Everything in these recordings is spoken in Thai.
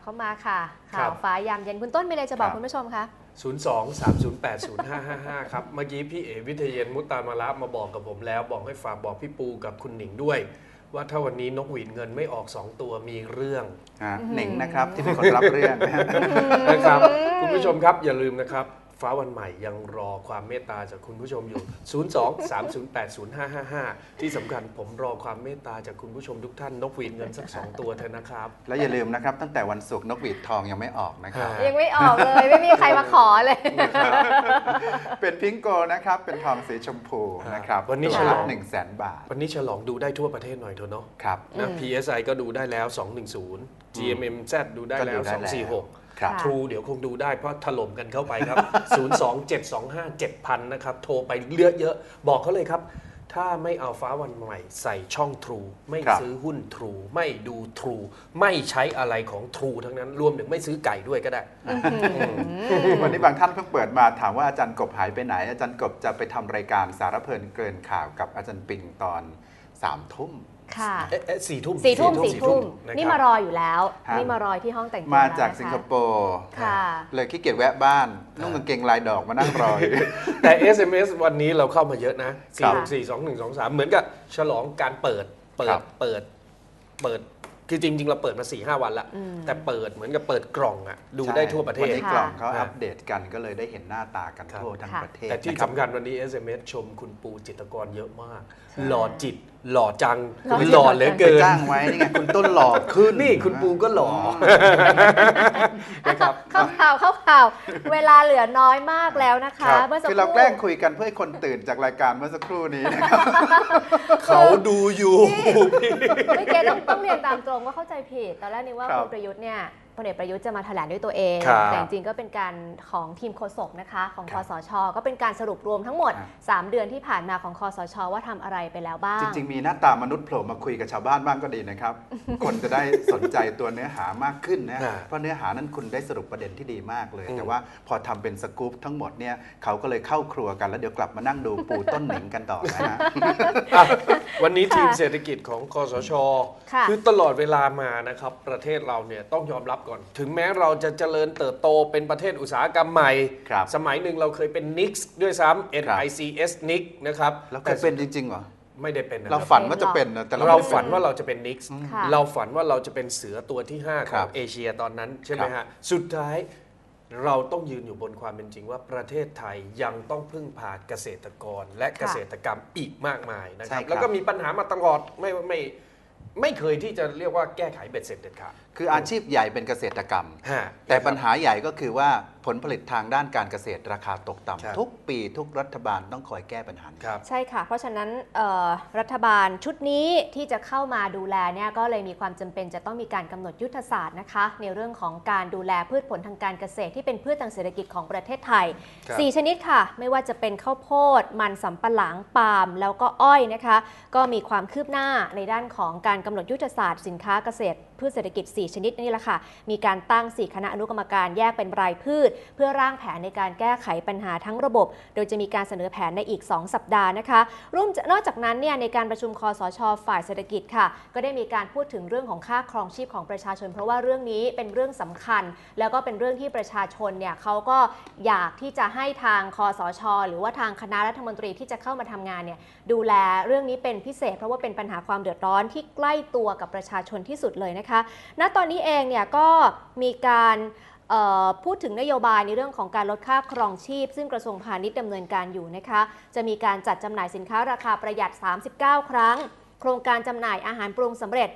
บเข้ามาค่ะครัข่าบวฟ้ายามเย็นคุณต้นมีอะไรจะบอกครับคุณผู้ชมคะ02 308 0555 ครับ เมื่อกี้พี่เอวิทยเยนมุตตามาละมาบอกกับผมแล้ว บอกให้ฝากบอกพี่ปูกับคุณหนิงด้วย ว่าถ้าวันนี้นกหวีดเงินไม่ออก 2 ตัวมีเรื่องฮะอื้อหือหนิงนะครับที่เป็นคนรับเรื่องนะฮะนะครับคุณผู้ชมครับอย่าลืมนะครับ ฟ้าวันใหม่ยังรอความเมตตาจากคุณผู้ชมอยู่ 02 308 0555 ที่สำคัญผมรอความเมตตาจากคุณผู้ชมทุกท่านนกหวีดเงินสัก 2 ตัวเถอะนะครับ แล้วอย่าลืมนะครับ ตั้งแต่วันศุกร์นกหวีดทองยังไม่ออกนะครับฮะยังไม่ออกเลย ไม่มีใครมาขอเลย เป็นพิงโกนะครับ เป็นทองสีชมพูนะครับวันนี้ตัวฉลละองหนึ่งแสนบาท วันนี้ฉลองดูได้ทั่วประเทศหน่อยเถอะเนาะครับนะอืม PSI ก็ดูได้แล้ว 210 GMMZ ดูได้แล้วก็ดูได้แล้ว246 ครับค่ะทรูเดี๋ยวคงดูได้เพราะถล่มกันเข้าไปครับ 027257000 นะครับ โทรไปเลือกเยอะ บอกเขาเลยครับ ถ้าไม่เอาฟ้าวันใหม่ใส่ช่องทรูไม่ครับ ซื้อหุ้นทรูไม่ดูทรูไม่ใช้อะไรของทรูทั้งนั้นรวมถึงไม่ซื้อไก่ด้วยก็ได้ วันนี้บางท่านเพิ่งเปิดมาถามว่าอาจารย์กบหายไปไหน อาจารย์กบจะไปทำรายการสารเพลินเกินข่าวกับอาจารย์ปิงตอนสามทุ่ม ค่ะเอ๊ะเอ๊ะสี่ทุ่มสี่ทุ่มสี่ทุ่มะครับนี่มารออยู่แล้วครับนี่มารอที่ห้องแต่งตัวมาจากแล้วนะคะสิงคโปร์ค่ะเลยขี้เกียจแวะบ้านนุ่งกางเกงลายดอกมานั่งรออยู่แต่ SMS วันนี้เราเข้ามาเยอะนะครั4บ6 4 2 1 2 3 เหมือนกับฉลองการเปิดเปิครัดบเปิดเปิดคือจริง ๆ เราเปิดมา4 5วันละอืมแต่เปิดเหมือนกับเปิดกล่องอะดูใช่ได้ทั่วประเทวันศนี้กล่องเขาค่ะอัปเดตกันก็เลยได้เห็นหน้าตากันครับทั่วทั้งค่ะประเทศแต่ที่นะครับสำคัญวันนี้ SMS ชมคุณปูจิตรกรเยอะมากหล่อจิตหล่อจังหล่อจิตหล่อเหลือไปเกินจ้างไว้นี่ไงคุณต้นหล่อขึ้นนี่คุณปูก็หล่อนะครับเข้าข่าวเข้าข่าว เวลาเหลือน้อยมากแล้วนะคะครับเมื่อสักคือคเรารู่แกล้งคุยกันเพื่อให้คนตื่นจากรายการเมื่อสักครู่นี้นะครับเขาดูอยู่ไม่เก็ตต้องต้องเรียนตามตรงว่าเข้าใจผิดตอนแรกนึกว่าครับคุณประยุทธ์เนี่ย พลเอกประยุทธ์จะมาแถลงด้วยตัวเอง ครับแต่จริงๆก็เป็นการของทีมโฆษกนะคะ ของคครับสช ก็เป็นการสรุปรวมทั้งหมด อ่า3เดือนที่ผ่านมาของคอสช ว่าทำอะไรไปแล้วบ้าง จริง ๆ มีหน้าตามนุษย์โผล่มาคุยกับชาวบ้านบ้างก็ดีนะครับ คนจะได้สนใจตัวเนื้อหามากขึ้นนะ อ่าเพราะเนื้อหานั้นคุณได้สรุปประเด็นที่ดีมากเลย อืมแต่ว่าพอทำเป็นสกู๊ปทั้งหมดเนี่ยเขาก็เลยเข้าครัวกันแล้วเดี๋ยวกลับมานั่งดูปูต้นหนิงกันต่อนะฮะ อะวันนี้ค่ะทีมเศรษฐกิจของคอสชค่ะ อตลอดเวลามานะครับ ประเทศเราเนี่ยต้องยอมรับก่อน ถึงแม้เราจะเจริญเติบโตเป็นประเทศอุตสาหกรรมใหม่ ครับสมัยหนึ่งเราเคยเป็น NIX ด้วยซ้ำ ครับ NICS NIX นะครับแล้วเคยเป็นจริงๆเหรอ ไม่ได้เป็นนะคเรารับฝันว่าจะเป็นนะแต่เราเราไม่ได้ฝันเป็นว่าเราจะเป็น NIX ค่ะ เราฝันว่าเราจะเป็นเสือตัวที่ 5 ขครัองบเอเชียตอนนั้น ใช่ไหมครัฮะ บ สุดท้ายเราต้องยืนอยู่บนความเป็นจริงว่าประเทศไทยยังต้องพึ่งพาเกษตรกรและเกษตรกรรมอีกมากมายนะคใช่รับครับ แล้วก็มีปัญหามาตลอดไม่ไม่ ไม่เคยที่จะเรียกว่าแก้ไขเบ็ดเสร็จเด็ดขาด คืออาชีพใหญ่เป็นเกษตรกรรม ฮะ แต่ปัญหาใหญ่ก็คือว่าผลผลิตทางด้านการเกษตรราคาตกครับ ต่ำทุกปีทุกรัฐบาลต้องคอยแก้ปัญหานี้ ครับ ใช่ค่ะ เพราะฉะนั้นเอ่อรัฐบาลชุดนี้ที่จะเข้ามาดูแลเนี่ยก็เลยมีความจำเป็นจะต้องมีการกำหนดยุทธศาสตร์นะคะ ในเรื่องของการดูแลพืชผลทางการเกษตรที่เป็นพืชทางเศรษฐกิจของประเทศไทย ครับ 4 ชนิดค่ะ ไม่ว่าจะเป็นข้าวโพด มันสำปะหลังปาล์มแล้วก็อ้อยนะคะ ก็มีความคืบหน้าในด้านของการกำหนดยุทธศาสตร์สินค้าเกษตร พืชเศรษฐกิจ 4 ชนิดนี่แหละค่ะ มีการตั้ง 4 คณะอนุกรรมการแยกเป็นรายพืช เพื่อร่างแผนในการแก้ไขปัญหาทั้งระบบ โดยจะมีการเสนอแผนในอีก 2 สัปดาห์นะคะร่วมนอกจากนั้นเนี่ยในการประชุมคอสช ฝ่ายเศรษฐกิจค่ะ ก็ได้มีการพูดถึงเรื่องของค่าครองชีพของประชาชน เพราะว่าเรื่องนี้เป็นเรื่องสำคัญ แล้วก็เป็นเรื่องที่ประชาชนเนี่ยเขาก็อยากที่จะให้ทางคอสช หรือว่าทางคณะรัฐมนตรีที่จะเข้ามาทำงานเนี่ยดูแลเรื่องนี้เป็นพิเศษ เพราะว่าเป็นปัญหาความเดือดร้อนที่ใกล้ตัวกับประชาชนที่สุดเลยนะคะณ ตอนนี้เองเนี่ยก็มีการพูดถึงนโยบายในเรื่องของการลดค่าครองชีพ ซึ่งกระทรวงพาณิชย์ดำเนินการอยู่นะคะ จะมีการจัดจำหน่ายสินค้าราคาประหยัด 39 ครั้ง โครงการจำหน่ายอาหารปรุงสำเร็จ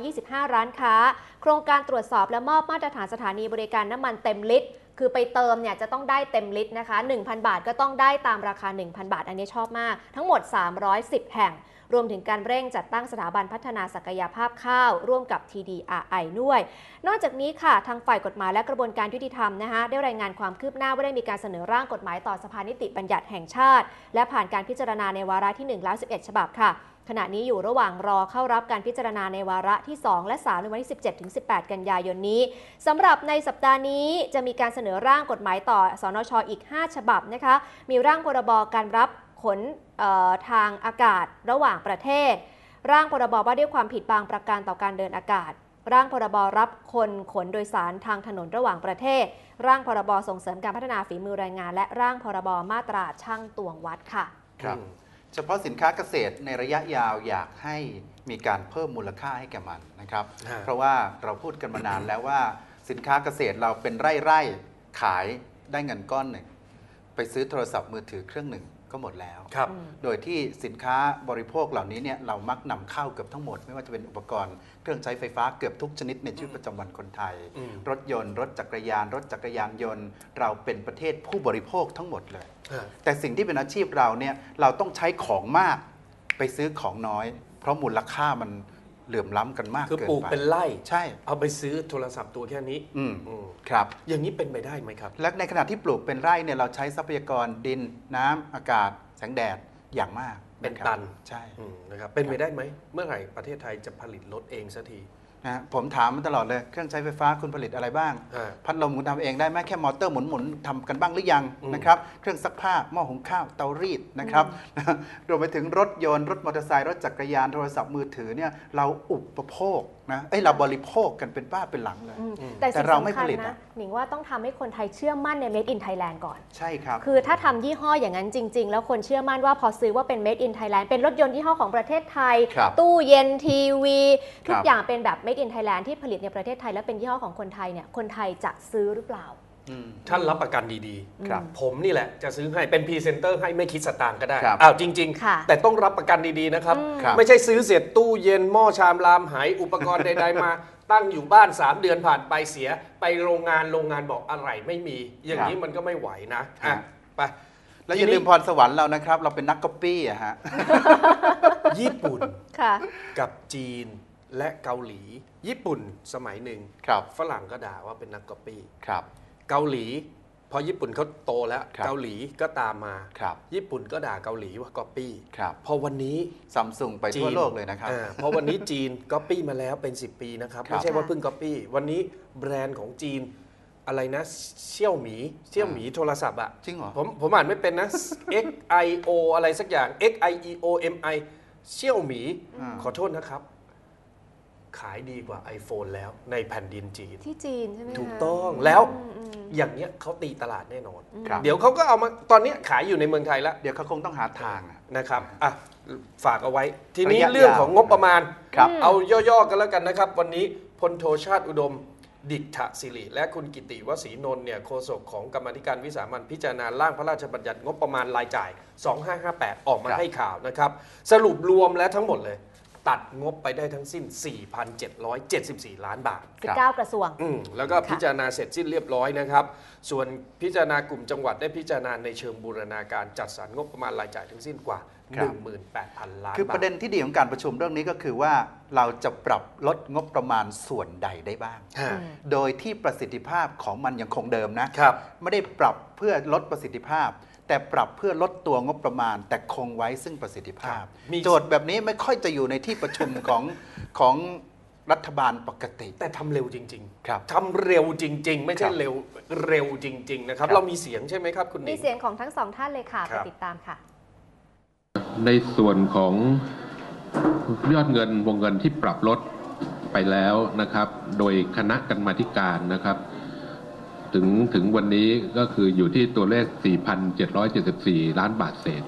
825 ร้านค้า โครงการตรวจสอบและมอบมาตรฐานสถานีบริการน้ำมันเต็มลิตร คือไปเติมเนี่ยจะต้องได้เต็มลิตรนะคะ 1,000 บาทก็ต้องได้ตามราคา 1,000 บาท อันนี้ชอบมาก ทั้งหมด 310 แห่ง รวมถึงการเร่งจัดตั้งสถาบันพัฒนาศักยภาพข้าว ร่วมกับ TDRI ด้วย นอกจากนี้ค่ะ ทางฝ่ายกฎหมายและกระบวนการยุติธรรมนะคะได้รายงานความคืบหน้าว่าได้มีการเสนอร่างกฎหมายต่อสภานิติบัญญัติแห่งชาติ และผ่านการพิจารณาในวาระที่1แล้ว11 ฉบับค่ะ ขณะนี้อยู่ระหว่างรอเข้ารับการพิจารณาในวาระที่ 2 และ 3 ในวันที่ 17-18 กันยายนนี้สำหรับในสัปดาห์นี้จะมีการเสนอร่างกฎหมายต่อสนชอีก 5 ฉบับนะคะ มีร่างพรบการรับขนทางอากาศระหว่างประเทศ ร่างพรบว่าด้วยความผิดบางประการต่อการเดินอากาศ ร่างพรบรับคนขนโดยสารทางถนนระหว่างประเทศ ร่างพรบส่งเสริมการพัฒนาฝีมือแรงงาน และร่างพรบมาตราช่างตวงวัดค่ะ ครับ เฉพาะสินค้าเกษตรในระยะยาวอยากให้มีการเพิ่มมูลค่าให้แก่มันนะครับ ฮะ เพราะว่าเราพูดกันมานานแล้วว่าสินค้าเกษตรเราเป็นไร่ไร่ๆขายได้เงินก้อนหนึ่งไปซื้อโทรศัพท์มือถือเครื่องหนึ่ง ก็หมดแล้ว ครับ โดยที่สินค้าบริโภคเหล่านี้เนี่ยเรามักนำเข้าเกือบทั้งหมด ไม่ว่าจะเป็นอุปกรณ์เครื่องใช้ไฟฟ้าเกือบทุกชนิดในชีวิตประจำวันคนไทย อืม รถยนต์รถจักรยาน รถจักรยานยนต์ เราเป็นประเทศผู้บริโภคทั้งหมดเลย ฮะ แต่สิ่งที่เป็นอาชีพเราเนี่ยเราต้องใช้ของมากไปซื้อของน้อย เพราะมูลค่ามัน เหลื่อมล้ำกันมากคือเกินปลูกไปเป็นไร่ใช่ เอาไปซื้อโทรศัพท์ตัวแค่นี้อืมอืมครับ อย่างนี้เป็นไปได้ไหมครับ และในขณะที่ปลูกเป็นไร่เนี่ยเราใช้ทรัพยากรดินน้ำอากาศ แสงแดดอย่างมากเป็นครับตันใช่ อืมนะครับเป็นไปได้ไหม เมื่อไหร่ประเทศไทยจะผลิตรถเองสักที นะฮะผมถามมันตลอดเลยเครื่องใช้ไฟฟ้าคุณผลิตอะไรบ้างฮะพัดลมคุณทำเองได้ไหมแค่มอเตอร์หมุนหมุนๆทำกันบ้างหรือยังอืมนะครับเครื่องซักผ้าหม้อหุงข้าวเตารีดนะครับ รวมไปถึงรถยนต์รถมอเตอร์ไซค์รถจักรยานโทรศัพท์มือถือเนี่ยเราอุปโภค นะเอ้ยเราบริโภคกันเป็นบ้าเป็นหลังเลย อืมอืม แต่แต่สิ่งเราไม่สำคัญผลิตนะอะหนิงว่าต้องทำให้คนไทยเชื่อมั่นใน Made in Thailand ก่อน ใช่ครับ คือถ้าทำยี่ห้ออย่างนั้นจริง ๆ แล้วคนเชื่อมั่นว่าพอซื้อว่าเป็น Made in Thailand เป็นรถยนต์ยี่ห้อของประเทศไทย ครับตู้เย็นทีวี ทุกครับ อย่างเป็นแบบ Made in Thailand ที่ผลิตในประเทศไทย และเป็นยี่ห้อของคนไทยเนี่ยคนไทยจะซื้อหรือเปล่าอืม ท่านรับประกันดีครับๆผมนี่แหละจะซื้อให้เป็นพรีเซนเตอร์ให้ไม่คิดสตางค์ก็ได้ครับอ้าวจริงค่ะๆแต่ต้องรับประกันดีๆนะครับอืมครับ ไม่ใช่ซื้อเสร็จตู้เย็นหม้อชามรามหายอุปกรณ์ใดๆมา ตั้งอยู่บ้าน 3 เดือนผ่านไปเสีย ไปโรงงานโรงงานบอกอะไรไม่มี อย่างนี้มันก็ไม่ไหวนะอะไปแล้วอย่าลืมพรสวรรค์เรานะครับ เราเป็นนักก๊อปปี้อะฮะญี่ปุ่นค่ะกับจีนและเกาหลี ญี่ปุ่นสมัยหนึ่งครับฝรั่งก็ด่าว่าเป็นนักก๊อปปี้ครับ เกาหลี พอญี่ปุ่นเขาโตแล้วครับเกาหลีก็ตามมา ครับ ญี่ปุ่นก็ด่าเกาหลีว่าก๊อปปี้ครับพอวันนี้ซัมซุงไปทั่วโลกเลยนะครับ อ่าพอวันนี้จีนก๊อปปี้มาแล้วเป็น 10 ปีนะครับครับ ไม่ใช่ว่าเพิ่งก๊อปปี้วันนี้แบรนด์ของจีนอะไรนะเซี่ยวหมีเซี่ยวหมีโทรศัพท์อะ จริงเหรอ ผมผมอ่านไม่เป็นนะ X I O อะไรสักอย่าง X I E O M I เซี่ยวหมี อ่า ขอโทษนะครับ ขายดีกว่า iPhone แล้วในแผ่นดินจีน ที่จีนใช่ไหมคะถูกต้องแล้วอืมอืม อย่างเนี้ยเขาตีตลาดแน่นอน ครับ เดี๋ยวเขาก็เอามาตอนเนี้ยขายอยู่ในเมืองไทยแล้วเดี๋ยวเขาคงต้องหาทางอะ นะครับอะฝากเอาไว้ ทีนี้ระยะเรื่องของยาว งบประมาณ ครับเอาย่อๆกันแล้วกันนะครับ วันนี้พลโทชาติอุดม ดิษฐศิริ และคุณกิติวสีนนท์เนี่ยโฆษกของกรรมาธิการวิสามันพิจารณาร่างพระราชบัญญัติงบประมาณรายจ่าย 2558 ออกมาครับ ให้ข่าวนะครับ สรุปรวมแล้วทั้งหมดเลย ตัดงบไปได้ทั้งสิ้น 4,774 ล้านบาทสิบเก้ากระทรวง อืมแล้วก็ค่ะพิจารณาเสร็จสิ้นเรียบร้อยนะครับ ส่วนพิจารณากลุ่มจังหวัดได้พิจารณาในเชิงบูรณาการจัดสรรงบประมาณรายจ่ายทั้งสิ้นกว่า ครับ 18,000 ล้านคือประเด็นที่ดีของการประชุมเรื่องนี้ก็คือว่าเราจะปรับลดงบประมาณส่วนใดได้บ้าง ฮะอืมโดยที่ประสิทธิภาพของมันยังคงเดิมนะ ครับ ไม่ได้ปรับเพื่อลดประสิทธิภาพ แต่ปรับเพื่อลดตัวงบประมาณ แต่คงไว้ซึ่งประสิทธิภาพครับมี โจทย์แบบนี้ไม่ค่อยจะอยู่ในที่ประชุมของของรัฐบาลปกติ แต่ทำเร็วจริงครับ ๆทำเร็วจริง ๆ ไม่ใช่ครับเร็วเร็วจริง ๆ นะครับ ครับ เรามีเสียงใช่ไหมครับคุณหนิมีงเสียงของทั้งสองท่านเลยค่ะคไปรับ ติดตามค่ะ ในส่วนของยอดเงินวงเงินที่ปรับลดไปแล้วนะครับ โดยคณะกรรมาธิการนะครับ ถึงถึงวันนี้ก็คืออยู่ที่ตัวเลข 4,774 ล้านบาทเศษ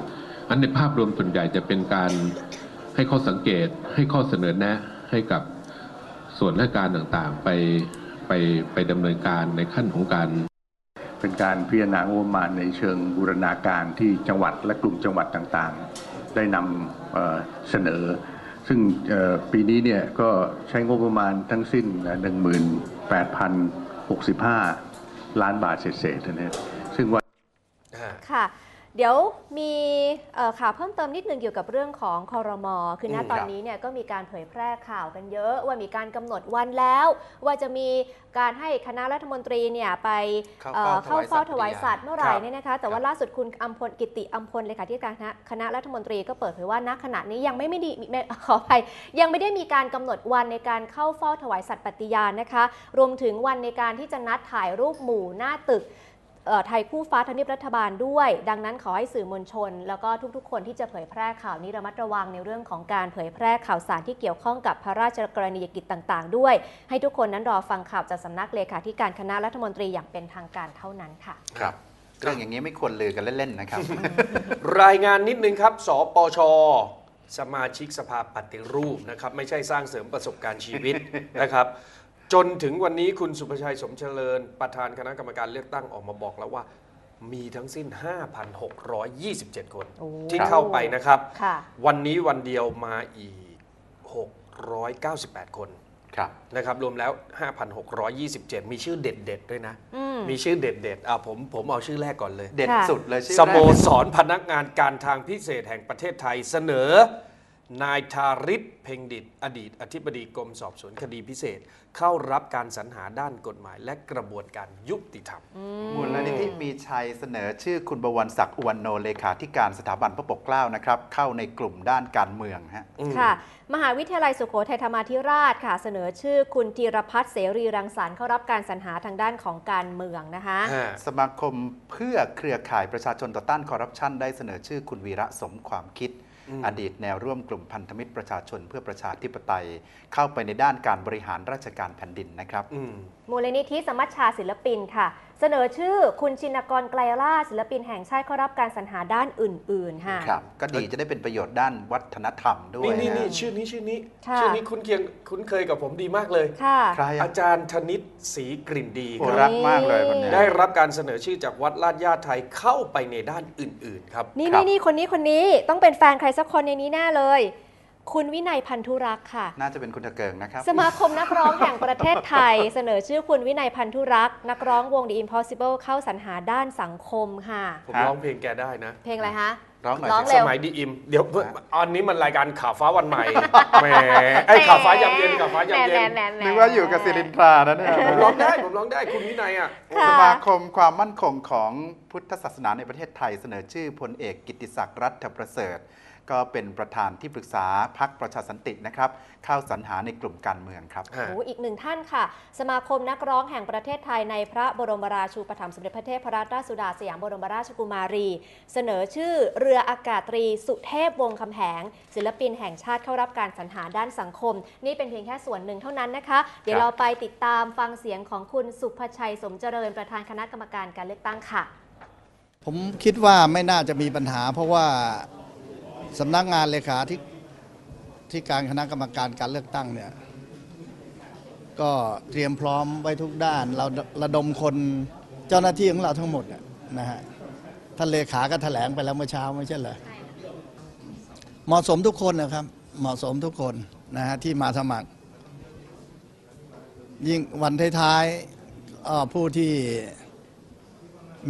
อันในภาพรวมส่วนใหญ่จะเป็นการให้ข้อสังเกตให้ข้อเสนอแนะให้กับส่วนราชการต่างๆ ไปไปไปดำเนินการในขั้นของการ เป็นการพิจารณางบประมาณในเชิงบูรณาการที่จังหวัดและกลุ่มจังหวัดต่างๆ ได้นำเอ่อเสนอ ซึ่งเอ่อปีนี้เนี่ยก็ใช้งบประมาณทั้งสิ้น 18,065 ล้านบาทเศษๆนะฮะซึ่งว่าฮะค่ะ เดี๋ยวมีเอ่อข่าวเพิ่มเติมนิดนึงเกี่ยวกับเรื่องของคอรมอคือณอืมตอนครับนี้เนี่ยก็มีการเผยแพร่ข่าวกันเยอะว่ามีการกำหนดวันแล้ว ว่าจะมีการให้คณะรัฐมนตรีเนี่ยไปเข้าเอ่อเฝ้าเข้าถวายสัตว์เฝ้าถวายสัตว์เมื่อไหร่ครับเนี่ยนะคะ แต่ว่าล่าสุดคุณอัมพลกิติอัมพลเลขาธิการคณะคณะรัฐมนตรีก็เปิดเผยว่าณขณะนี้ยังไม่ไม่ดีไม่ขออภัยยังไม่ได้มีการกำหนดวันในการเข้าเฝ้าถวายสัตว์ปฏิญาณนะคะ รวมถึงวันในการที่จะนัดถ่ายรูปหมู่หน้าตึกเอ่อ ไทยคู่ฟ้าทำเนียบรัฐบาลด้วย ดังนั้นขอให้สื่อมวลชน แล้วก็ทุกๆ คนที่จะเผยแพร่ข่าวนี้ระมัดระวังในเรื่องของการเผยแพร่ข่าวสารที่เกี่ยวข้องกับพระราชกรณียกิจต่างๆ ด้วย ให้ทุกคนนั้นรอฟังข่าวจากสำนักเลขาธิการคณะรัฐมนตรีอย่างเป็นทางการเท่านั้นค่ะ ครับเรื่องอย่างนี้ไม่ควรลือกันเล่นๆนะครับ รายงานนิดนึงครับสปชสมาชิกสภาปฏิรูปนะครับ ไม่ใช่สร้างเสริมประสบการณ์ชีวิตนะครับ จนถึงวันนี้คุณสุภชัยสมเจริญ ประธานคณะกรรมการเลือกตั้งออกมาบอกแล้วว่า มีทั้งสิ้น 5,627 คน โอ้ที่เข้าไปนะครับ ค่ะ วันนี้วันเดียวมาอีก 698 คนครับ นะครับ รวมแล้ว 5,627 มีชื่อเด็ดๆ ด้วยนะ อืม มีชื่อเด็ดๆอะผมผมเอาชื่อแรกก่อนเลย เด็ดค่ะ สุดเลยชื่อสโมแรก สรพนักงานการทางพิเศษแห่งประเทศไทยเสนอ นายทาริศเพ็งดิต อดีต อธิบดีกรมสอบสวนคดีพิเศษ เข้ารับการสรรหาด้านกฎหมาย และกระบวนการยุติธรรม มูลนิธิมีชัยเสนอชื่อคุณบวรศักดิ์อุวันโนเลขาธิการสถาบันพระปกเกล้านะครับ เข้าในกลุ่มด้านการเมืองฮะค่ะ มหาวิทยาลัยสุโขทัยธรรมาธิราชค่ะ เสนอชื่อคุณธีรพัฒน์เสรีรังสรรค์เข้ารับการสรรหาทางด้านของการเมืองนะคะฮะสมาคมเพื่อเครือข่ายประชาชนต่อต้านคอร์รัปชันได้เสนอชื่อคุณวีระสมความคิด อดีตแนวร่วมกลุ่มพันธมิตรประชาชนเพื่อประชาธิปไตย เข้าไปในด้านการบริหารราชการแผ่นดินนะครับอืมมูลนิธิสมัชชาศิลปินค่ะ เสนอชื่อคุณชินกรไกลล่าชศิลปินแห่งชาติเข้ารับการสรรหาด้านอื่นๆค่ะ ครับ ก็ดีจะได้เป็นประโยชน์ด้านวัฒนธรรมด้วยนี่นี่นะนี่ชื่อนี้ชื่อนี้ ค่ะ ชื่อนี้คุ้นเคียงคุ้นเคยกับผมดีมากเลย ค่ะ ใครอาอะจารย์ธนิตศรีกลิ่นดีโอ้ครับ รักมากเลยคนเนี้ย ได้รับการเสนอชื่อจากวัดลาดญาติไทยเข้าไปในด้านอื่นๆครับ นี่ครันี่บนี่คนนี้คนนี้ต้องเป็นแฟนใครสักคนในนี้แน่เลย คุณวินัยพันธุรักษ์ค่ะ น่าจะเป็นคุณตะเกิงนะครับ สมาคมนักร้องแห่งประเทศไทย เสนอชื่อคุณวินัยพันธุรักษ์ นักร้องวง The Impossible เข้าสรรหาด้านสังคมค่ะ ผมฮะร้องเพลงแกได้นะ เพลงอะไรฮะ ร้องหน่อยร้องสิเร็สว มัยดีอิม เดี๋ยวอันนี้มันรายการข่าวฟ้าวันใหม่ แหมไอ้ยข่าวฟ้ายามเย็นข่าวฟ้ายามเย็น แหมแหมแหม นึกว่าอยู่กับสิรินทรานะเนี่ยผมร้องได้ ผมร้องได้ คุณวินัยอะ ค่ะ สมาคมความมั่นคงของพุทธศาสนาในประเทศไทยเสนอชื่อพลเอกกิตติศักดิ์รัฐประเสริฐ ก็เป็นประธานที่ปรึกษาพักประชาสันตินะครับ เข้าสรรหาในกลุ่มการเมืองครับฮะโอ้อีกหนึ่งท่านค่ะ สมาคมนักร้องแห่งประเทศไทยในพระบรมราชูปถัมภ์สมเด็จพระเทพรัตนราชสุดาสยามบรมราชกุมารี เสนอชื่อเรืออากาศตรีสุเทพวงศ์คำแหง ศิลปินแห่งชาติเข้ารับการสรรหาด้านสังคม นี่เป็นเพียงแค่ส่วนหนึ่งเท่านั้นนะคะ เดี๋ยวครับเราไปติดตามฟังเสียงของคุณสุภชัยสมเจริญประธานคณะกรรมการการเลือกตั้งค่ะ ผมคิดว่าไม่น่าจะมีปัญหา เพราะว่า สำนักงานเลขาที่ที่การคณะกรรมการการเลือกตั้งเนี่ยก็เตรียมพร้อมไว้ทุกด้าน เราระดมคนเจ้าหน้าที่ของเราทั้งหมดนะฮะท่านเลขาก็แถลงไปแล้วเมื่อเช้าไม่ใช่เหรอเหมาะสมทุกคนนะครับ เหมาะสมทุกคนนะฮะที่มาสมัคร ยิ่งวันท้ายๆผู้ที่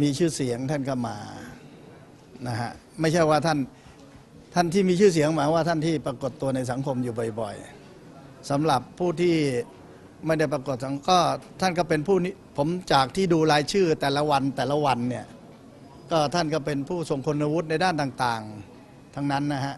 มีชื่อเสียงท่านก็มานะฮะไม่ใช่ว่าท่าน ท่านที่มีชื่อเสียงหมายว่าท่านที่ปรากฏตัวในสังคมอยู่บ่อยๆสำหรับผู้ที่ไม่ได้ปรากฏสังก็ท่านก็เป็นผู้นี้ผมจากที่ดูรายชื่อแต่ละวันแต่ละวันเนี่ยก็ท่านก็เป็นผู้ทรงคุณวุฒิในด้านต่างๆ ทั้งนั้นนะฮะ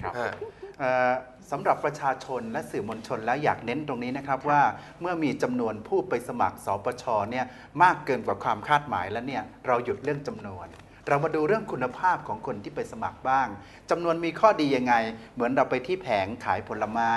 ครับฮะเอ่อสำหรับประชาชนและสื่อมวลชนแล้วอยากเน้นตรงนี้นะครับว่าเมื่อมีจำนวนผู้ไปสมัครสปชเนี่ยมากเกินกว่าความคาดหมายแล้วเนี่ยเราหยุดเรื่องจำนวน เรามาดูเรื่องคุณภาพของคนที่ไปสมัครบ้างจำนวนมีข้อดียังไง เหมือนเราไปที่แผงขายผลไม้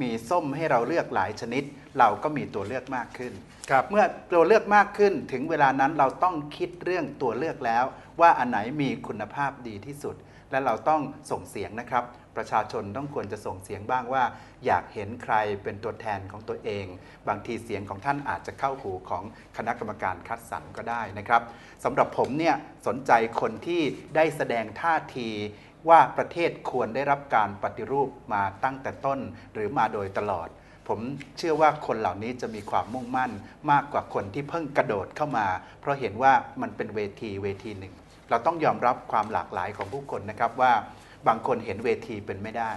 มีส้มให้เราเลือกหลายชนิด เราก็มีตัวเลือกมากขึ้นครับเมื่อตัวเลือกมากขึ้นถึงเวลานั้นเราต้องคิดเรื่องตัวเลือกแล้ว ว่าอันไหนมีคุณภาพดีที่สุด และเราต้องส่งเสียงนะครับ ประชาชนต้องควรจะส่งเสียงบ้างว่า อยากเห็นใครเป็นตัวแทนของตัวเอง บางทีเสียงของท่านอาจจะเข้าหูของคณะกรรมการคัดสรรก็ได้นะครับสำหรับผมเนี่ยสนใจคนที่ได้แสดงท่าทีว่าประเทศควรได้รับการปฏิรูปมาตั้งแต่ต้นหรือมาโดยตลอด ผมเชื่อว่าคนเหล่านี้จะมีความมุ่งมั่นมากกว่าคนที่เพิ่งกระโดดเข้ามา เพราะเห็นว่ามันเป็นเวทีเวทีหนึ่ง เราต้องยอมรับความหลากหลายของผู้คนนะครับว่าบางคนเห็นเวทีเป็นไม่ได้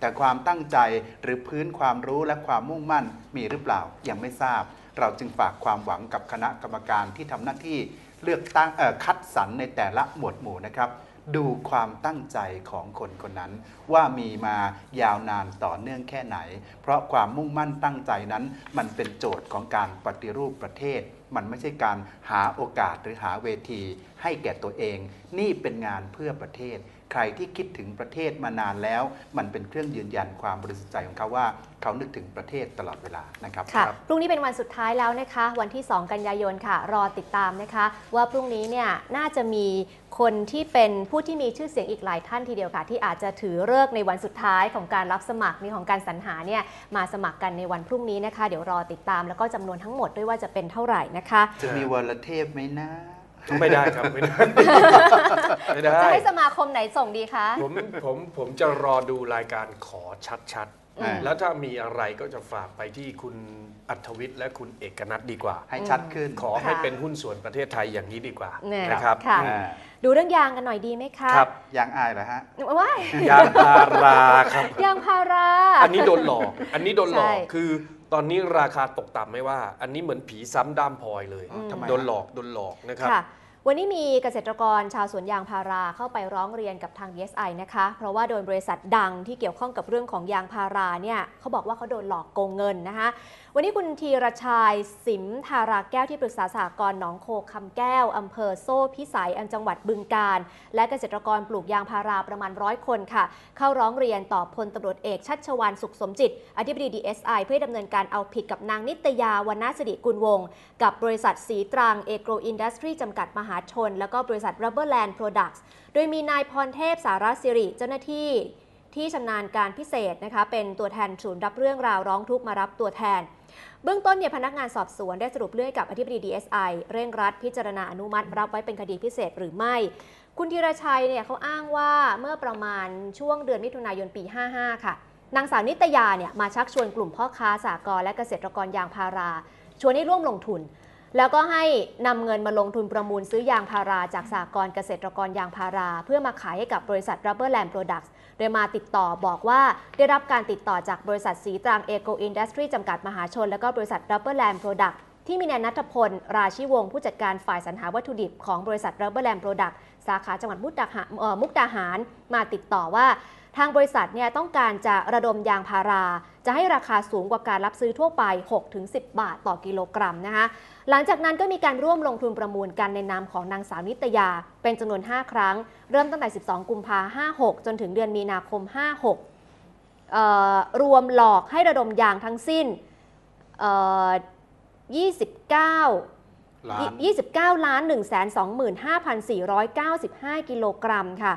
แต่ความตั้งใจหรือพื้นความรู้และความมุ่งมั่นมีหรือเปล่ายังไม่ทราบ เราจึงฝากความหวังกับคณะกรรมการที่ทำหน้าที่เลือกตั้งคัดสรรในแต่ละหมวดหมู่นะครับดูความตั้งใจของคนคนนั้น ว่ามีมายาวนานต่อเนื่องแค่ไหน เพราะความมุ่งมั่นตั้งใจนั้น มันเป็นโจทย์ของการปฏิรูปประเทศ มันไม่ใช่การหาโอกาสหรือหาเวทีให้แก่ตัวเอง นี่เป็นงานเพื่อประเทศ ใครที่คิดถึงประเทศมานานแล้ว มันเป็นเครื่องยืนยันความบริสุทธิ์ใจของเขาว่า เขานึกถึงประเทศตลอดเวลานะครับค่ะครับพรุ่งนี้เป็นวันสุดท้ายแล้วนะคะ วันที่ 2 กันยายนค่ะ รอติดตามนะคะ ว่าพรุ่งนี้เนี่ยน่าจะมีคนที่เป็นผู้ที่มีชื่อเสียงอีกหลายท่านทีเดียวค่ะ ที่อาจจะถือเลิกษ์ในวันสุดท้ายของการรับสมัครนี่ของการสรรหาเนี่ยมาสมัครกันในวันพรุ่งนี้นะคะ เดี๋ยวรอติดตามแล้วก็จำนวนทั้งหมดด้วยว่าจะเป็นเท่าไหร่นะคะ จะมีวรเทพไหมนะ ไม่ได้ครับไม่ได้ ไม่ได้ จะให้สมาคมไหนส่งดีคะ ผมผมผมจะรอดูรายการขอชัดอืม ๆ แล้วถ้ามีอะไรก็จะฝากไปที่คุณอัธวิทย์และคุณเอกนัทดีกว่า ให้ชัดขึ้นขอให้เป็นหุ้นส่วนประเทศไทยอย่างนี้ดีกว่าเนี่ยนะครับ ค่ะ อ่าดูเรื่องยางกันหน่อยดีไหมคะครับ ยางอายเหรอฮะ ว้ายยางพาราครับ ยางพารา อันนี้โดนหลอก อันนี้โดนหลอก ใช่คือ ตอนนี้ราคาตกต่ำไม่ว่า อันนี้เหมือนผีซ้ำด้ามพลอยเลยอืมทำไม โดนหลอกโดนหลอกนะครับ ค่ะ วันนี้มีเกษตรกรชาวสวนยางพาราเข้าไปร้องเรียนกับทาง DSI นะคะ เพราะว่าโดนบริษัทดังที่เกี่ยวข้องกับเรื่องของยางพาราเนี่ยเขาบอกว่าเขาโดนหลอกโกงเงินนะคะวันนี้คุณธีรชัยสิมธาราแก้วที่ปรึกษาสหกรณ์หนองโคคำแก้วอำเภอโซ่พิสัยอันจังหวัดบึงกาฬและเกษตรกรปลูกยางพาราประมาณร้อยคนค่ะ เข้าร้องเรียนต่อพลตำรวจเอกชัชวานสุขสมจิต อธิบดี DSI เพื่อดำเนินการเอาผิดกับนางนิตยาวรรณสิริกุลวงศ์กับบริษัทสีตรังเอโกรอินดัสทรีจำกัดมหาชน แล้วก็บริษัท Rubberland Products โดยมีนายพรเทพสารสิริเจ้าหน้าที่ที่ชำนาญการพิเศษนะคะเป็นตัวแทนศูนย์รับเรื่องราวร้องทุกข์มารับตัวแทน เบื้องต้นเนี่ยพนักงานสอบสวนได้สรุปเรื่องกับอธิบดี DSI เร่งรัดพิจารณาอนุมัติ รับไว้เป็นคดีพิเศษหรือไม่ คุณธีรชัยเนี่ยเขาอ้างว่าเมื่อประมาณช่วงเดือนมิถุนายนปี 55 ค่ะนางสาวนิตยาเนี่ยมาชักชวนกลุ่มพ่อค้าสากลและเกษตรกรยางพารา ชวนให้ร่วมลงทุน แล้วก็ให้นำเงินมาลงทุนประมูลซื้อยางพาราจากสากรเกษตรกรยางพารา เพื่อมาขายให้กับบริษัท Rubberland Products โดยมาติดต่อบอกว่าได้รับการติดต่อจากบริษัทสีตรังเอโกอินดัสทรีจำกัดมหาชน และก็บริษัท Rubberland Products ที่มีนายนัทพล ราชิวงศ์ผู้จัดการฝ่ายสรรหาวัตถุดิบของบริษัท Rubberland Product สาขาจังหวัดมุกดาหารมุกดาหาร มาติดต่อว่า ทางบริษัทเนี่ยต้องการจะระดมยางพารา จะให้ราคาสูงกว่าการรับซื้อทั่วไป 6-10 บาทต่อกิโลกรัมนะคะ หลังจากนั้นก็มีการร่วมลงทุนประมูลกันในนามของนางสาวนิตยา เป็นจำนวน 5 ครั้ง เริ่มตั้งแต่ 12 กุมภา56 จนถึงเดือนมีนาคม 56เอ่อรวมหลอกให้ระดมยางทั้งสิ้นเอ่อ29ล้าน29 ล้าน 125,495 กิโลกรัมค่ะ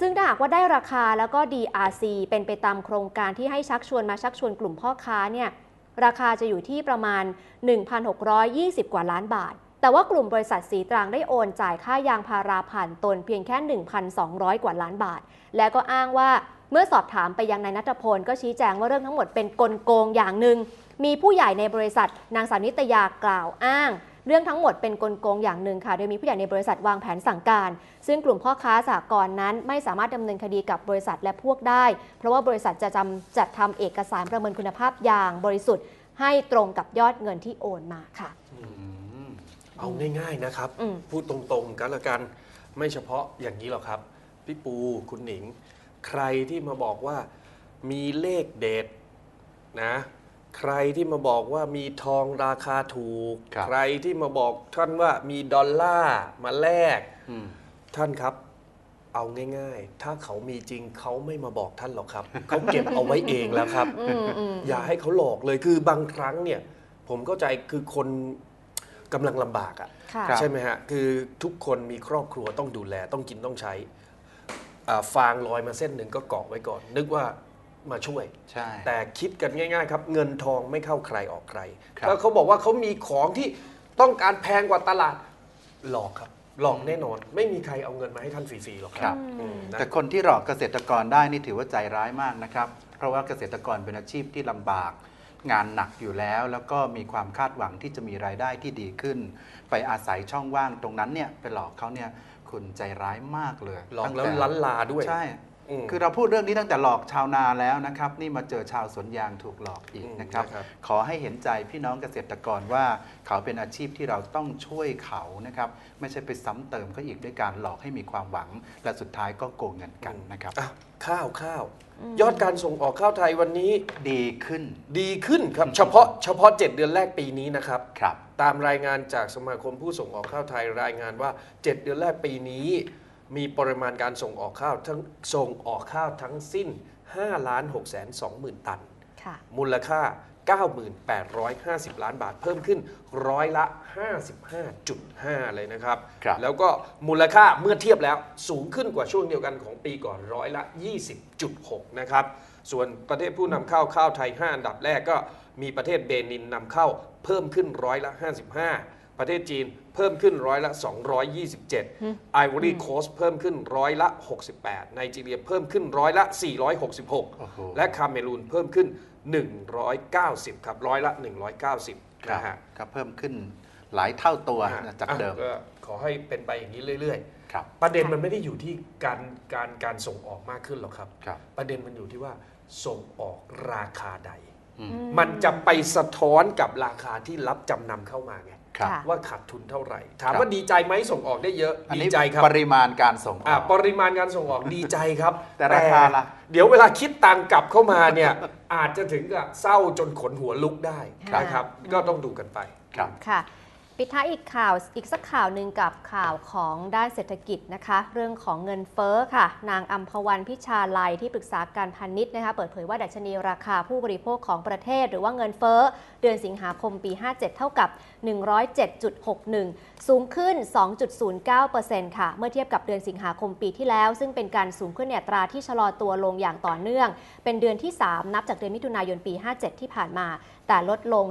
ซึ่งถ้าหากว่าได้ราคาแล้วก็ DRC เป็นไปตามโครงการที่ให้ชักชวนมาชักชวนกลุ่มพ่อค้าเนี่ยราคาจะอยู่ที่ประมาณ 1,620 กว่าล้านบาท แต่ว่ากลุ่มบริษัทสีตรังได้โอนจ่ายค่ายางพาราผ่านตนเพียงแค่ 1,200 กว่าล้านบาท และก็อ้างว่าเมื่อสอบถามไปยังนายนัทพลก็ชี้แจงว่าเรื่องทั้งหมดเป็นกลโกงอย่างหนึ่งมีผู้ใหญ่ในบริษัทนางสาวนิตยากล่าวอ้าง เรื่องทั้งหมดเป็นกลโกงอย่างหนึ่งค่ะโดยมีผู้ใหญ่ในบริษัทวางแผนสั่งการ ซึ่งกลุ่มพ่อค้าสากลนั้น ไม่สามารถดำเนินคดีกับบริษัทและพวกได้ เพราะว่าบริษัทจะจำจัดทำเอกสารประเมินคุณภาพยางบริสุทธิ์ ให้ตรงกับยอดเงินที่โอนมาค่ะเอาง่ายๆนะครับอืมพูดตรงๆกันละกัน ไม่เฉพาะอย่างนี้หรอกครับ พี่ปูคุณหนิง ใครที่มาบอกว่ามีเลขเด็ดนะ ใครที่มาบอกว่ามีทองราคาถูก ครับ ใครที่มาบอกท่านว่ามีดอลลาร์มาแลกอืม ท่านครับ เอาง่าย ๆ ถ้าเขามีจริงเขาไม่มาบอกท่านหรอกครับ เขาเก็บเอาไว้เองแล้วครับ อืมอืม อย่าให้เขาหลอกเลยคือบางครั้งเนี่ย ผมเข้าใจคือคนกำลังลำบากอะค่ะครับใช่ไหมฮะ คือทุกคนมีครอบครัวต้องดูแลต้องกินต้องใช้อ่าฟางลอยมาเส้นหนึ่งก็เกาะไว้ก่อน นึกว่า มาช่วย ใช่ แต่คิดกันง่ายๆครับ เงินทองไม่เข้าใครออกใครครับถ้าเขาบอกว่าเขามีของที่ต้องการแพงกว่าตลาดหลอกครับ หลอกแน่นอน ไม่มีใครเอาเงินมาให้ท่านฟรีๆหรอกครับอืมนะ แต่คนที่หลอกเกษตรกรได้นี่ถือว่าใจร้ายมากนะครับ เพราะว่าเกษตรกรเป็นอาชีพที่ลำบาก งานหนักอยู่แล้ว แล้วก็มีความคาดหวังที่จะมีรายได้ที่ดีขึ้น ไปอาศัยช่องว่างตรงนั้นเนี่ยไปหลอกเขาเนี่ยคุณใจร้ายมากเลยหลอกตั้งแล้วต่ล้านลาด้วย ใช่อืม คือเราพูดเรื่องนี้ตั้งแต่หลอกชาวนาแล้วนะครับ นี่มาเจอชาวสวนยางถูกหลอกอีกอืมนะครับนะครับ ขอให้เห็นใจพี่น้องเกษตรกรว่าเขาเป็นอาชีพที่เราต้องช่วยเขานะครับ ไม่ใช่ไปซ้ำเติมเขาอีกด้วยการหลอกให้มีความหวัง และสุดท้ายก็โกงเงินกันนะครับอะข้าวข้าวยอดการส่งออกข้าวไทยวันนี้ดีขึ้น ดีขึ้นครับ เฉพาะเฉพาะ 7 เดือนแรกปีนี้นะครับครับ ตามรายงานจากสมาคมผู้ส่งออกข้าวไทยรายงานว่า 7 เดือนแรกปีนี้ มีปริมาณการส่งออกข้าวทั้งส่งออกข้าวทั้งสิ้น5ล้าน6แสน2หมื่นตันค่ะมูลค่า 9,850 ล้านบาทเพิ่มขึ้นร้อยละ 55.5 เลยนะครับครับแล้วก็มูลค่าเมื่อเทียบแล้วสูงขึ้นกว่าช่วงเดียวกันของปีก่อนร้อยละ 20.6 นะครับ ส่วนประเทศผู้นำเข้าข้าวไทย 5 อันดับแรกก็มีประเทศเบนินนำเข้าเพิ่มขึ้นร้อยละ 55 ประเทศจีน เพิ่มขึ้นร้อยละ 227 ไอวอรี่โคสเพิ่มขึ้นร้อยละ 68 ไนจีเรียเพิ่มขึ้นร้อยละโอ้โห466 และคาเมรูนเพิ่มขึ้น 190 ครับร้อยละ 190ครับนะฮะก็เพิ่มขึ้นหลายเท่าตัวนะจากเดิมอะก็ขอให้เป็นไปอย่างนี้เรื่อยครับๆประเด็นมันไม่ได้อยู่ที่การการการส่งออกมากขึ้นหรอกครับครับประเด็นมันอยู่ที่ว่าส่งออกราคาใดอืมมันจะไปสะท้อนกับราคาที่รับจำนำเข้ามาไง ครับค่ะว่าขาดทุนเท่าไหร่ ถามครับว่าดีใจไหมส่งออกได้เยอะอันดีนี้ใจครับ ปริมาณการส่งออะอกปริมาณการส่งออกดีใจครับ แต่ราคาล่ะเดี๋ยวเวลาคิดตังค์กลับเข้ามาเนี่ยอาจจะถึงกับเศร้าจนขนหัวลุกได้ครับนะครับ ก็ต้องดูกันไปครับค่ะ ปิดท้ายอีกข่าวอีกสักข่าวหนึ่งกับข่าวของด้านเศรษฐกิจนะคะ เรื่องของเงินเฟ้อค่ะ นางอัมพวันพิชาลัยที่ปรึกษาการพาณิชย์นะคะ เปิดเผยว่าดัชนีราคาผู้บริโภคของประเทศ หรือว่าเงินเฟ้อเดือนสิงหาคมปี 57 เท่ากับ 107.61 สูงขึ้น 2.09%ค่ะ เมื่อเทียบกับเดือนสิงหาคมปีที่แล้ว ซึ่งเป็นการสูงขึ้นในอัตราที่ชะลอตัวลงอย่างต่อเนื่อง เป็นเดือนที่ 3 นับจากเดือนมิถุนายนปี 57 ที่ผ่านมา แต่ลดลง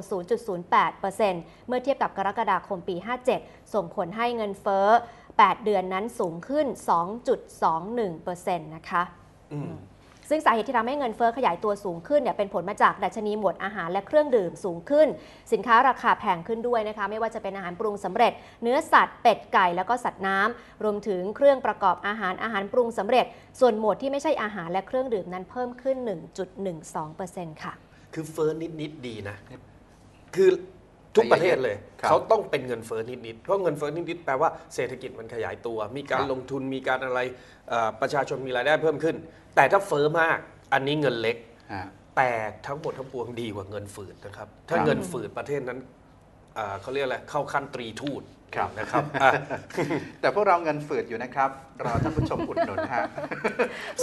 0.08%เมื่อเทียบกับกรกฎาคมปี 57 ส่งผลให้เงินเฟ้อ 8 เดือนนั้นสูงขึ้น 2.21%นะคะอืมซึ่งสาเหตุที่ทำให้เงินเฟ้อขยายตัวสูงขึ้นเนี่ยเป็นผลมาจากดัชนีหมวดอาหารและเครื่องดื่มสูงขึ้น สินค้าราคาแพงขึ้นด้วยนะคะไม่ว่าจะเป็นอาหารปรุงสำเร็จ เนื้อสัตว์เป็ดไก่แล้วก็สัตว์น้ำรวมถึงเครื่องประกอบอาหารอาหารปรุงสำเร็จ ส่วนหมวดที่ไม่ใช่อาหารและเครื่องดื่มนั้นเพิ่มขึ้น 1.12%ค่ะ คือเฟ้อนิดๆดีนะ คือทุกประเทศเลย ครับเขาต้องเป็นเงินเฟ้อนิดๆเพราะเงินเฟ้อนิดๆแปลว่าเศรษฐกิจมันขยายตัว มีการครับ ลงทุนมีการอะไรเอ่อประชาชนมีรายได้เพิ่มขึ้น แต่ถ้าเฟ้อมากอันนี้เงินเล็ก อ่า แต่ทั้งหมดทั้งปวงดีกว่าเงินฝืดนะครับ ถ้าครับ เงินฝืดประเทศนั้นเอ่อเขาเรียกอะไรเข้าขั้นตรีทูต ครับนะครับอะแต่พวกเราเงินฝืดอยู่นะครับ รอท่านผู้ชมอุดหนุนฮะ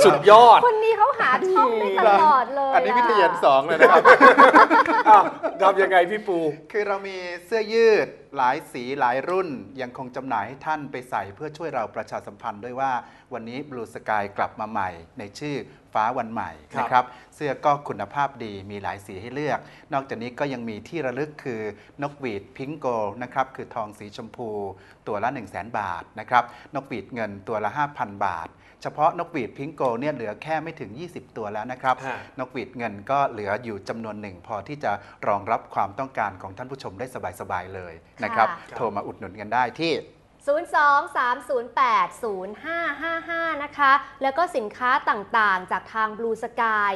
สุดยอด คนนี้เขาหาช่องได้ตลอดเลยอันนี้วิทยาอะสองเลยนะครับอ้าวทำยังไงพี่ปู คือเรามีเสื้อยืด หลายสีหลายรุ่นยังคงจำหน่ายให้ท่านไปใส่เพื่อช่วยเราประชาสัมพันธ์ด้วยว่าวันนี้ Blue Sky กลับมาใหม่ ในชื่อฟ้าวันใหม่ครับ นะครับ เสื้อก็คุณภาพดีมีหลายสีให้เลือก นอกจากนี้ก็ยังมีที่ระลึกคือนกหวีดพิงโกนะครับ คือทองสีชมพู ตัวละ 1 0 0 0 0แบาทนะครับ นกหวีดเงินตัวละ 5,000 บาท เฉพาะนกหวีดพิงโกเนี่ยเหลือแค่ไม่ถึง 20 ตัวแล้วนะครับ ฮะ นกหวีดเงินก็เหลืออยู่จำนวนหนึ่ง พอที่จะรองรับความต้องการของท่านผู้ชมได้สบายๆเลยนะครับ ค่ะ โทรมาอุดหนุนกันได้ที่ 02-308-0555 นะคะ แล้วก็สินค้าต่างๆ จากทาง Blue Sky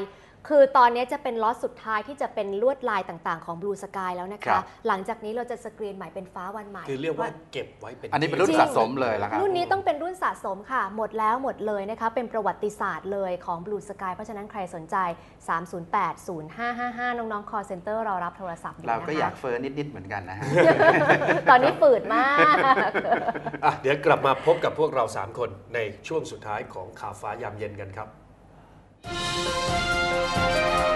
คือตอนนี้จะเป็นล็อตสุดท้ายที่จะเป็นลวดลายต่างๆ ของ Blue Sky แล้วนะครัคะ บ หลังจากนี้เราจะสกรีนใหม่เป็นฟ้าวันใหม่ คือเรียกว่าเก็บไว้เป็นอันนี้เป็นรุ่นจริง สะสมเลยละครับ รุ่นนี้ต้องเป็นรุ่นสะสมค่ะ หมดแล้วหมดเลยนะคะ เป็นประวัติศาสตร์เลยของ Blue Sky เพราะฉะนั้นใครสนใจ 308-0555 น้องๆ call center เรารับโทรศัพท์อยู่เราก็นะอยาคะ กเฟอร์นิด ๆ เหมือนกันนะฮะ ตอนนี้ฝืดมาก อะเดี๋ยวกลับมาพบกับพวกเรา 3 คนในช่วงสุดท้ายของข่าวฟ้ายามเย็นกันครับ Bye.